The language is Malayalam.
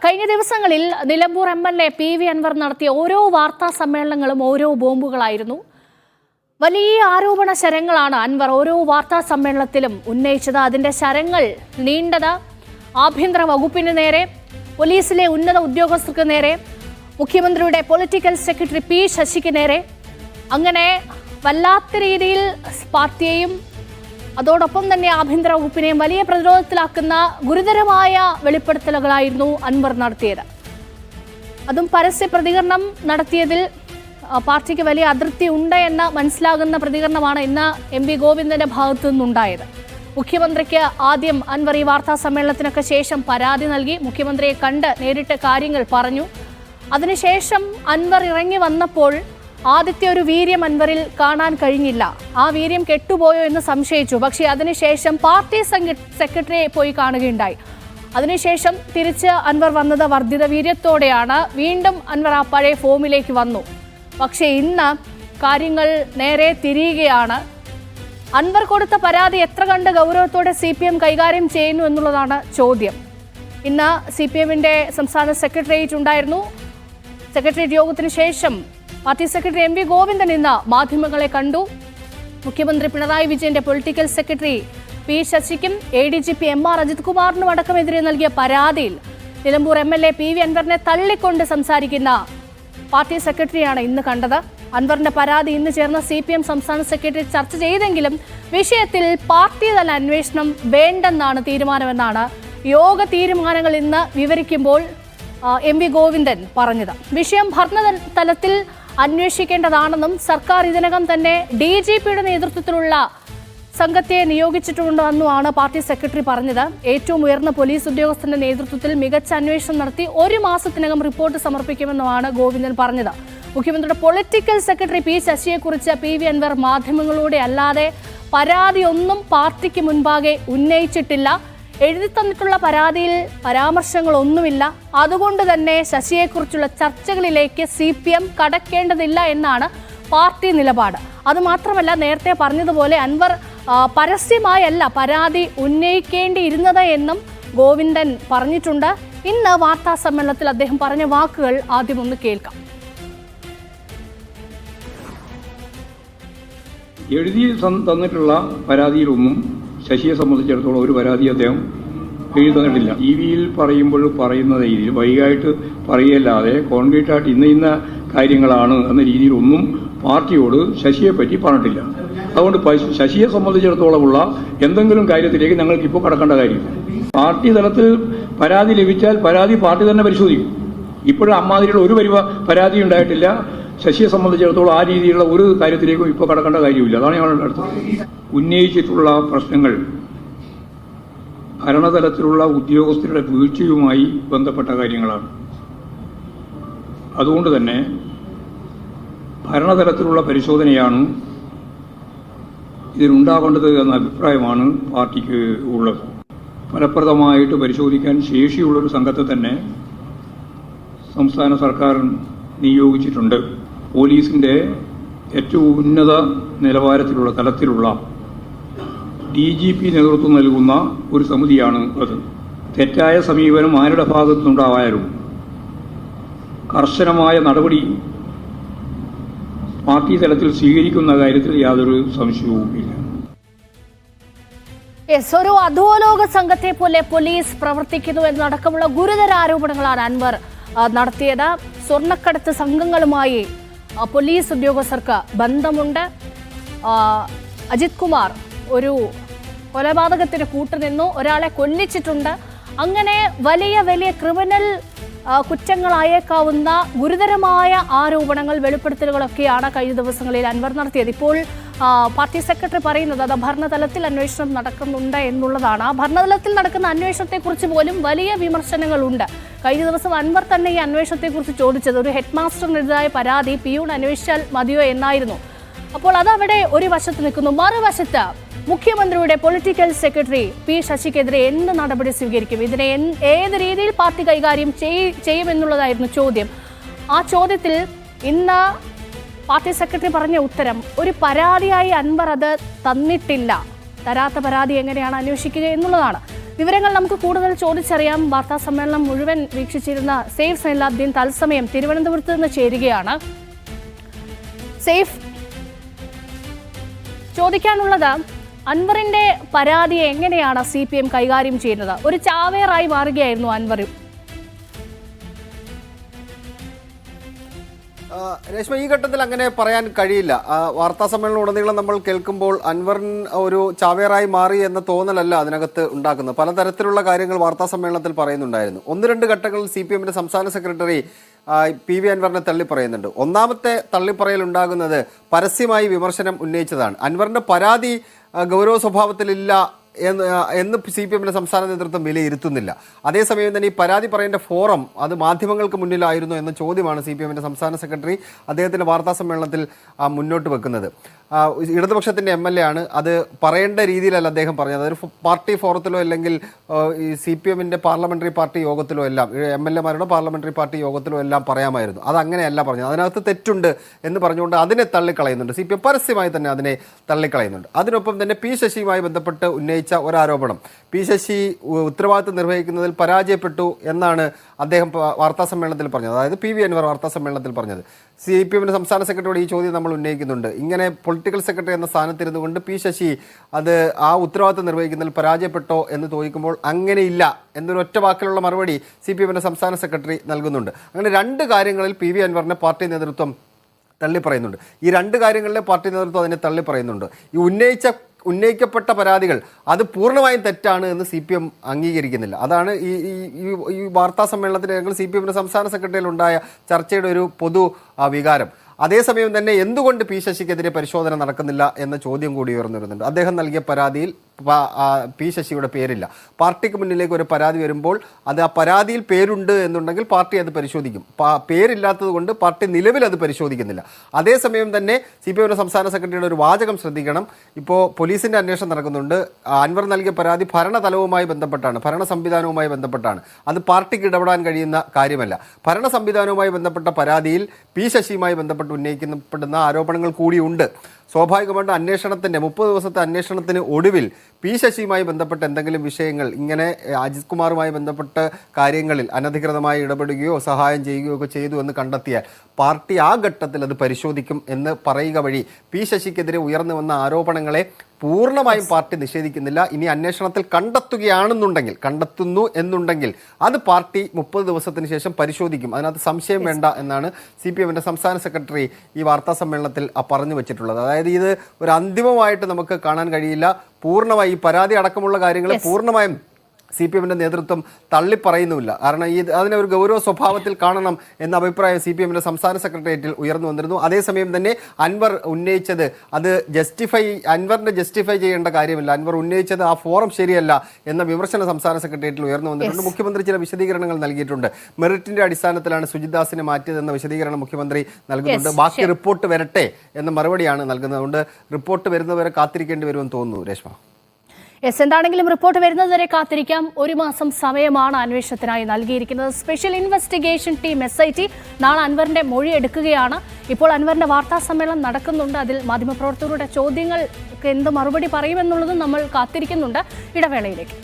കഴിഞ്ഞ ദിവസങ്ങളിൽ Nilambur M L A P V Anvar നടത്തിയ ഓരോ വാർത്താ സമ്മേളനങ്ങളും ഓരോ ബോംബുകളായിരുന്നു. വലിയ ആരോപണ ശരങ്ങളാണ് അൻവർ ഓരോ വാർത്താ സമ്മേളനത്തിലും ഉന്നയിച്ചത്. അതിന്റെ ശരങ്ങൾ നീണ്ടത് ആഭ്യന്തര വകുപ്പിന് നേരെ പോലീസിലെ ഉന്നത ഉദ്യോഗസ്ഥർക്ക് നേരെ മുഖ്യമന്ത്രിയുടെ പൊളിറ്റിക്കൽ സെക്രട്ടറി പി ശശിക്ക് നേരെ. അങ്ങനെ വല്ലാത്ത രീതിയിൽ പാർട്ടിയെയും അതോടൊപ്പം തന്നെ ആഭ്യന്തര വകുപ്പിനെ വലിയ പ്രതിരോധത്തിലാക്കുന്ന ഗുരുതരമായ വെളിപ്പെടുത്തലുകളായിരുന്നു അൻവർ നടത്തിയത്. അതും പരസ്യ പ്രതികരണം നടത്തിയതിൽ പാർട്ടിക്ക് വലിയ അതൃപ്തി ഉണ്ട് എന്ന് മനസ്സിലാകുന്ന പ്രതികരണമാണ് ഇന്ന് എം വി ഗോവിന്ദന്റെ ഭാഗത്തു നിന്നുണ്ടായത്. മുഖ്യമന്ത്രിക്ക് ആദ്യം അൻവർ ഈ വാർത്താ സമ്മേളനത്തിനൊക്കെ ശേഷം പരാതി നൽകി. മുഖ്യമന്ത്രിയെ കണ്ട് നേരിട്ട് കാര്യങ്ങൾ പറഞ്ഞു. അതിനുശേഷം അൻവർ ഇറങ്ങി വന്നപ്പോൾ ആദ്യത്തെ ഒരു വീര്യം അൻവറിൽ കാണാൻ കഴിഞ്ഞില്ല. ആ വീര്യം കെട്ടുപോയോ എന്ന് സംശയിച്ചു. പക്ഷേ അതിനുശേഷം പാർട്ടി സെക്രട്ടറിയെ പോയി കാണുകയുണ്ടായി. അതിനുശേഷം തിരിച്ച് അൻവർ വന്നത് വർദ്ധിത വീര്യത്തോടെയാണ്. വീണ്ടും അൻവർ ആ പഴയ ഫോമിലേക്ക് വന്നു. പക്ഷേ ഇന്ന് കാര്യങ്ങൾ നേരെ തിരിയുകയാണ്. അൻവർ കൊടുത്ത പരാതി എത്ര കണ്ട് ഗൗരവത്തോടെ സി പി എം കൈകാര്യം ചെയ്യുന്നു എന്നുള്ളതാണ് ചോദ്യം. ഇന്ന് സി പി എമ്മിന്റെ സംസ്ഥാന സെക്രട്ടേറിയറ്റ് ഉണ്ടായിരുന്നു. സെക്രട്ടേറിയറ്റ് യോഗത്തിന് ശേഷം party secretary M V Govindan ഇന്ന് മാധ്യമങ്ങളെ കണ്ടു. മുഖ്യമന്ത്രി പിണറായി വിജയന്റെ political secretary P ശശിക്കും A D G P M R Ajith കുമാറിനും അടക്കമെതിരെ നൽകിയ പരാതിയിൽ Nilambur M L A P V അൻവറിനെ തള്ളിക്കൊണ്ട് സംസാരിക്കുന്ന പാർട്ടി സെക്രട്ടറിയാണ് ഇന്ന് കണ്ടത്. അൻവറിന്റെ പരാതി ഇന്ന് ചേർന്ന സി പി എം സംസ്ഥാന സെക്രട്ടറി ചർച്ച ചെയ്തെങ്കിലും വിഷയത്തിൽ പാർട്ടി തല അന്വേഷണം വേണ്ടെന്നാണ് തീരുമാനമെന്നാണ് യോഗ തീരുമാനങ്ങൾ ഇന്ന് വിവരിക്കുമ്പോൾ എം വി ഗോവിന്ദൻ പറഞ്ഞത്. വിഷയം ഭരണ തലത്തിൽ അന്വേഷിക്കേണ്ടതാണെന്നും സർക്കാർ ഇതിനകം തന്നെ ഡി ജി പിയുടെ നേതൃത്വത്തിലുള്ള സംഘത്തെ നിയോഗിച്ചിട്ടുണ്ടെന്നുമാണ് പാർട്ടി സെക്രട്ടറി പറഞ്ഞത്. ഏറ്റവും ഉയർന്ന പോലീസ് ഉദ്യോഗസ്ഥന്റെ നേതൃത്വത്തിൽ മികച്ച അന്വേഷണം നടത്തി ഒരു മാസത്തിനകം റിപ്പോർട്ട് സമർപ്പിക്കുമെന്നുമാണ് ഗോവിന്ദൻ പറഞ്ഞത്. മുഖ്യമന്ത്രിയുടെ പൊളിറ്റിക്കൽ സെക്രട്ടറി പി ശശിയെക്കുറിച്ച് പി വി അൻവർ മാധ്യമങ്ങളിലൂടെ അല്ലാതെ പരാതിയൊന്നും പാർട്ടിക്ക് മുൻപാകെ ഉന്നയിച്ചിട്ടില്ല. എഴുതി തന്നിട്ടുള്ള പരാതിയിൽ പരാമർശങ്ങളൊന്നുമില്ല. അതുകൊണ്ട് തന്നെ ശശിയെക്കുറിച്ചുള്ള ചർച്ചകളിലേക്ക് സി പി എം കടക്കേണ്ടതില്ല എന്നാണ് പാർട്ടി നിലപാട്. അതുമാത്രമല്ല നേരത്തെ പറഞ്ഞതുപോലെ അൻവർ പരസ്യമായല്ല പരാതി ഉന്നയിക്കേണ്ടിയിരുന്നത് എന്നും ഗോവിന്ദൻ പറഞ്ഞിട്ടുണ്ട്. ഇന്ന് വാർത്താ സമ്മേളനത്തിൽ അദ്ദേഹം പറഞ്ഞ വാക്കുകൾ ആദ്യം ഒന്ന് കേൾക്കാം. എഴുതി തന്ന- തന്നിട്ടുള്ള പരാതിയിലൊന്നും ശശിയെ സംബന്ധിച്ചിടത്തോളം ഒരു പരാതി അദ്ദേഹം എഴുതി തന്നിട്ടില്ല. ടി വിയിൽ പറയുമ്പോൾ പറയുന്ന രീതിയിൽ വൈകായിട്ട് പറയല്ലാതെ കോൺക്രീറ്റ് ആയിട്ട് ഇന്ന ഇന്ന കാര്യങ്ങളാണ് എന്ന രീതിയിലൊന്നും പാർട്ടിയോട് ശശിയെ പറ്റി പറഞ്ഞിട്ടില്ല. അതുകൊണ്ട് ശശിയെ സംബന്ധിച്ചിടത്തോളമുള്ള എന്തെങ്കിലും കാര്യത്തിലേക്ക് ഞങ്ങൾക്ക് ഇപ്പോൾ കടക്കേണ്ട കാര്യമില്ല. പാർട്ടി തലത്തിൽ പരാതി ലഭിച്ചാൽ പരാതി പാർട്ടി തന്നെ പരിശോധിക്കും. ഇപ്പോഴും അമ്മാതിരിയുള്ള ഒരു പരിപാ പരാതി ഉണ്ടായിട്ടില്ല. ശശിയെ സംബന്ധിച്ചിടത്തോളം ആ രീതിയിലുള്ള ഒരു കാര്യത്തിലേക്കും ഇപ്പോൾ കടക്കേണ്ട കാര്യമില്ല. അതാണ് ഞങ്ങളുടെ അടുത്ത് ഉന്നയിച്ചിട്ടുള്ള പ്രശ്നങ്ങൾ ഭരണതലത്തിലുള്ള ഉദ്യോഗസ്ഥരുടെ വീഴ്ചയുമായി ബന്ധപ്പെട്ട കാര്യങ്ങളാണ്. അതുകൊണ്ട് തന്നെ ഭരണതലത്തിലുള്ള പരിശോധനയാണ് ഇതിനുണ്ടാകേണ്ടത് എന്ന അഭിപ്രായമാണ് പാർട്ടിക്ക് ഉള്ളത്. ഫലപ്രദമായിട്ട് പരിശോധിക്കാൻ ശേഷിയുള്ളൊരു സംഘത്തെ തന്നെ സംസ്ഥാന സർക്കാർ നിയോഗിച്ചിട്ടുണ്ട്. പോലീസിന്റെ ഏറ്റവും ഉന്നത നിലവാരത്തിലുള്ള തലത്തിലുള്ള ഡി ജി പി നേതൃത്വം നൽകുന്ന ഒരു സമിതിയാണ് അത്. തെറ്റായ സമീപനം ആരുടെ ഭാഗത്തുനിന്നുണ്ടാവായാലും കർശനമായ നടപടി പാർട്ടി തലത്തിൽ സ്വീകരിക്കുന്ന കാര്യത്തിൽ യാതൊരു സംശയവുമില്ല യെസ് ഒരു അധോലോക സംഘത്തെ പോലെ പോലീസ് പ്രവർത്തിക്കുന്നു എന്നടക്കമുള്ള ഗുരുതര ആരോപണങ്ങളാണ് അൻവർ നടത്തിയത്. സ്വർണക്കടത്ത് സംഘങ്ങളുമായി പോലീസ് ഉദ്യോഗസ്ഥർക്ക് ബന്ധമുണ്ട്. അജിത് കുമാർ ഒരു കൊലപാതകത്തിന് കൂട്ടുനിന്നു. ഒരാളെ കൊല്ലിച്ചിട്ടുണ്ട്. അങ്ങനെ വലിയ വലിയ ക്രിമിനൽ കുറ്റങ്ങളായേക്കാവുന്ന ഗുരുതരമായ ആരോപണങ്ങൾ വെളിപ്പെടുത്തലുകളൊക്കെയാണ് കഴിഞ്ഞ ദിവസങ്ങളിൽ അൻവർ നടത്തിയത്. ഇപ്പോൾ പാർട്ടി സെക്രട്ടറി പറയുന്നത് അത് ഭരണതലത്തിൽ അന്വേഷണം നടക്കുന്നുണ്ട് എന്നുള്ളതാണ്. ആ ഭരണതലത്തിൽ നടക്കുന്ന അന്വേഷണത്തെക്കുറിച്ച് പോലും വലിയ വിമർശനങ്ങളുണ്ട്. കഴിഞ്ഞ ദിവസം അൻവർ തന്നെ ഈ അന്വേഷണത്തെക്കുറിച്ച് ചോദിച്ചത്. ഒരു ഹെഡ് മാസ്റ്ററിനെതിരായ പരാതി പിയൂൺ അന്വേഷിച്ചാൽ മതിയോ എന്നായിരുന്നു. അപ്പോൾ അതവിടെ ഒരു വശത്ത് നിൽക്കുന്നു. മറുവശത്ത് മുഖ്യമന്ത്രിയുടെ പൊളിറ്റിക്കൽ സെക്രട്ടറി പി ശശിക്കെതിരെ എന്ത് നടപടി സ്വീകരിക്കും? ഇതിനെ ഏത് രീതിയിൽ പാർട്ടി കൈകാര്യം ചെയ്യുമെന്നുള്ളതായിരുന്നു ചോദ്യം. ആ ചോദ്യത്തിൽ ഇന്ന് പാർട്ടി സെക്രട്ടറി പറഞ്ഞ ഉത്തരം ഒരു പരാതിയായി അൻവർ അത് തന്നിട്ടില്ല. തരാത്ത പരാതി എങ്ങനെയാണ് അന്വേഷിക്കുക എന്നുള്ളതാണ്. വിവരങ്ങൾ നമുക്ക് കൂടുതൽ ചോദിച്ചറിയാം. വാർത്താ സമ്മേളനം മുഴുവൻ വീക്ഷിച്ചിരുന്ന സേഫ് സൈലാബ്ദീൻ തത്സമയം തിരുവനന്തപുരത്ത് നിന്ന് ചേരുകയാണ്. സേഫ് ചോദിക്കാനുള്ളത് അൻവറിന്റെ പരാതിയെ എങ്ങനെയാണ് സി പി എം കൈകാര്യം ചെയ്യുന്നത്? ഒരു ചാവേറായി മാറുകയായിരുന്നു അൻവർ. രേഷ്മ ഈ ഘട്ടത്തിൽ അങ്ങനെ പറയാൻ കഴിയില്ല. വാർത്താ സമ്മേളനം ഉടനീളം നമ്മൾ കേൾക്കുമ്പോൾ അൻവറിൻ ഒരു ചാവേറായി മാറി എന്ന തോന്നലല്ല അതിനകത്ത് ഉണ്ടാക്കുന്നത്. പലതരത്തിലുള്ള കാര്യങ്ങൾ വാർത്താ സമ്മേളനത്തിൽ പറയുന്നുണ്ടായിരുന്നു. ഒന്ന് രണ്ട് ഘട്ടങ്ങളിൽ സി പി എമ്മിന്റെ സംസ്ഥാന സെക്രട്ടറി പി വി അൻവറിനെ തള്ളി പറയുന്നുണ്ട് ഒന്നാമത്തെ തള്ളിപ്പറയൽ ഉണ്ടാകുന്നത് പരസ്യമായി വിമർശനം ഉന്നയിച്ചതാണ്. അൻവറിന്റെ പരാതി ഗൗരവ സ്വഭാവത്തിലില്ല എന്ന് സി പി എമ്മിന്റെ സംസ്ഥാന നേതൃത്വം വിലയിരുത്തുന്നില്ല. അതേസമയം തന്നെ ഈ പരാതി പറയേണ്ട ഫോറം അത് മാധ്യമങ്ങൾക്ക് മുന്നിലായിരുന്നു എന്ന ചോദ്യമാണ് സി പി എമ്മിന്റെ സംസ്ഥാന സെക്രട്ടറി അദ്ദേഹത്തിന്റെ വാർത്താ സമ്മേളനത്തിൽ മുന്നോട്ട് വെക്കുന്നത്. ഇടതുപക്ഷത്തിന്റെ എം എൽ എ ആണ്. അത് പറയേണ്ട രീതിയിലല്ല അദ്ദേഹം പറഞ്ഞത്. അതൊരു പാർട്ടി ഫോറത്തിലോ അല്ലെങ്കിൽ ഈ സി പി എമ്മിന്റെ പാർലമെന്ററി പാർട്ടി യോഗത്തിലോ എല്ലാം എം എൽ എമാരുടെ പാർലമെന്ററി പാർട്ടി യോഗത്തിലോ എല്ലാം പറയാമായിരുന്നു. അത് അങ്ങനെയല്ല പറഞ്ഞത്. അതിനകത്ത് തെറ്റുണ്ട് എന്ന് പറഞ്ഞുകൊണ്ട് അതിനെ തള്ളിക്കളയുന്നുണ്ട്. സി പി എം പരസ്യമായി തന്നെ അതിനെ തള്ളിക്കളയുന്നുണ്ട്. അതിനൊപ്പം തന്നെ പി ശശിയുമായി ബന്ധപ്പെട്ട് ഉന്നയിച്ച ഒരാരോപണം. പി ശശി ഉത്തരവാദിത്വം നിർവഹിക്കുന്നതിൽ പരാജയപ്പെട്ടു എന്നാണ് അദ്ദേഹം വാർത്താ സമ്മേളനത്തിൽ പറഞ്ഞത്. അതായത് പി വി അൻവർ വാർത്താ സമ്മേളനത്തിൽ പറഞ്ഞത്. സി പി എമ്മിന്റെ സംസ്ഥാന സെക്രട്ടറിയോട് ഈ ചോദ്യം നമ്മൾ ഉന്നയിക്കുന്നുണ്ട്. ഇങ്ങനെ പൊളിറ്റിക്കൽ സെക്രട്ടറി എന്ന സ്ഥാനത്തിരുന്നുകൊണ്ട് പി ശശി അത് ആ ഉത്തരവാദിത്വം നിർവഹിക്കുന്നതിൽ പരാജയപ്പെട്ടോ എന്ന് ചോദിക്കുമ്പോൾ അങ്ങനെയില്ല എന്നൊരു ഒറ്റ വാക്കിലുള്ള മറുപടി സി പി എമ്മിന്റെ സംസ്ഥാന സെക്രട്ടറി നൽകുന്നുണ്ട്. അങ്ങനെ രണ്ട് കാര്യങ്ങളിൽ പി വി അൻവറിനെ പാർട്ടി നേതൃത്വം തള്ളി പറയുന്നുണ്ട് ഈ രണ്ട് കാര്യങ്ങളിലെ പാർട്ടി നേതൃത്വം അതിനെ തള്ളി പറയുന്നുണ്ട് ഈ ഉന്നയിച്ച ഉന്നയിക്കപ്പെട്ട പരാതികൾ അത് പൂർണമായും തെറ്റാണ് എന്ന് സി പി എം അംഗീകരിക്കുന്നില്ല. അതാണ് ഈ ഈ- വാർത്താ സമ്മേളനത്തിൽ ഞങ്ങൾ സി പി എമ്മിന്റെ സംസ്ഥാന സെക്രട്ടറിയിൽ ഉണ്ടായ ചർച്ചയുടെ ഒരു പൊതു വികാരം. അതേസമയം തന്നെ എന്തുകൊണ്ട് പി ശശിക്കെതിരെ പരിശോധന നടക്കുന്നില്ല എന്ന ചോദ്യം കൂടി ഉയർന്നു വരുന്നുണ്ട്. അദ്ദേഹം നൽകിയ പരാതിയിൽ പ- ശശിയുടെ പേരില്ല. പാർട്ടിക്ക് മുന്നിലേക്ക് ഒരു പരാതി വരുമ്പോൾ അത് ആ പരാതിയിൽ പേരുണ്ട് എന്നുണ്ടെങ്കിൽ പാർട്ടി അത് പരിശോധിക്കും. പേരില്ലാത്തത് കൊണ്ട് പാർട്ടി നിലവിൽ അത് പരിശോധിക്കുന്നില്ല. അതേസമയം തന്നെ സി പി എമ്മിന്റെ സംസ്ഥാന സെക്രട്ടറിയുടെ ഒരു വാചകം ശ്രദ്ധിക്കണം. ഇപ്പോൾ പോലീസിന്റെ അന്വേഷണം നടക്കുന്നുണ്ട്. അൻവർ നൽകിയ പരാതി ഭരണതലവുമായി ബന്ധപ്പെട്ടാണ്. ഭരണ സംവിധാനവുമായി ബന്ധപ്പെട്ടാണ്. അത് പാർട്ടിക്ക് ഇടപെടാൻ കഴിയുന്ന കാര്യമല്ല. ഭരണ സംവിധാനവുമായി ബന്ധപ്പെട്ട പരാതിയിൽ പി ശശിയുമായി ബന്ധപ്പെട്ട് ഉന്നയിക്കപ്പെടുന്ന ആരോപണങ്ങൾ കൂടിയുണ്ട്. സ്വാഭാവികമായിട്ട് അന്വേഷണത്തിന്റെ മുപ്പത് ദിവസത്തെ അന്വേഷണത്തിന് ഒടുവിൽ പി ശശിയുമായി ബന്ധപ്പെട്ട എന്തെങ്കിലും വിഷയങ്ങൾ ഇങ്ങനെ അജിത് കുമാറുമായി ബന്ധപ്പെട്ട കാര്യങ്ങളിൽ അനധികൃതമായി ഇടപെടുകയോ സഹായം ചെയ്യുകയോ ഒക്കെ ചെയ്തു എന്ന് കണ്ടെത്തിയാൽ പാർട്ടി ആ ഘട്ടത്തിൽ അത് പരിശോധിക്കും എന്ന് പറയുക വഴി പി ശശിക്കെതിരെ ഉയർന്നു വന്ന ആരോപണങ്ങളെ പൂർണമായും പാർട്ടി നിഷേധിക്കുന്നില്ല. ഇനി അന്വേഷണത്തിൽ കണ്ടെത്തുകയാണെന്നുണ്ടെങ്കിൽ കണ്ടെത്തുന്നു എന്നുണ്ടെങ്കിൽ അത് പാർട്ടി മുപ്പത് ദിവസത്തിന് ശേഷം പരിശോധിക്കും. അതിനകത്ത് സംശയം വേണ്ട എന്നാണ് സി പി എമ്മിന്റെ സംസ്ഥാന സെക്രട്ടറി ഈ വാർത്താ സമ്മേളനത്തിൽ പറഞ്ഞു വെച്ചിട്ടുള്ളത്. അതായത് ഇത് ഒരു അന്തിമമായിട്ട് നമുക്ക് കാണാൻ കഴിയില്ല. പൂർണമായി ഈ പരാതി അടക്കമുള്ള കാര്യങ്ങൾ പൂർണമായും സി പി എമ്മിന്റെ നേതൃത്വം തള്ളിപ്പറയുന്നുമില്ല. കാരണം ഈ അതിനെ ഒരു ഗൗരവ സ്വഭാവത്തിൽ കാണണം എന്ന അഭിപ്രായം സി പി എമ്മിന്റെ സംസ്ഥാന സെക്രട്ടേറിയറ്റിൽ ഉയർന്നു വന്നിരുന്നു. അതേസമയം തന്നെ അൻവർ ഉന്നയിച്ചത് അത് ജസ്റ്റിഫൈ അൻവറിന്റെ ജസ്റ്റിഫൈ ചെയ്യേണ്ട കാര്യമില്ല. അൻവർ ഉന്നയിച്ചത് ആ ഫോറം ശരിയല്ല എന്ന വിമർശനം സംസ്ഥാന സെക്രട്ടേറിയറ്റിൽ ഉയർന്നു വന്നിട്ടുണ്ട്. മുഖ്യമന്ത്രി ചില വിശദീകരണങ്ങൾ നൽകിയിട്ടുണ്ട്. മെറിറ്റിന്റെ അടിസ്ഥാനത്തിലാണ് സുജിദാസിനെ മാറ്റിയതെന്ന വിശദീകരണം മുഖ്യമന്ത്രി നൽകുന്നുണ്ട്. ബാക്കി റിപ്പോർട്ട് വരട്ടെ എന്ന മറുപടിയാണ് നൽകുന്നത്. അതുകൊണ്ട് റിപ്പോർട്ട് വരുന്നവരെ കാത്തിരിക്കേണ്ടി വരുമെന്ന് തോന്നുന്നു രേഷ്മ. എസ് എന്താണെങ്കിലും റിപ്പോർട്ട് വരുന്നതുവരെ കാത്തിരിക്കാം. ഒരു മാസം സമയമാണ് അന്വേഷണത്തിനായി നൽകിയിരിക്കുന്നത്. Special investigation team S I T നാളെ അൻവറിന്റെ മൊഴി എടുക്കുകയാണ്. ഇപ്പോൾ അൻവറിന്റെ വാർത്താ സമ്മേളനം നടക്കുന്നുണ്ട്. അതിൽ മാധ്യമപ്രവർത്തകരുടെ ചോദ്യങ്ങൾക്ക് എന്ത് മറുപടി പറയുമെന്നുള്ളതും നമ്മൾ കാത്തിരിക്കുന്നുണ്ട്. ഇടവേളയിലേക്ക്.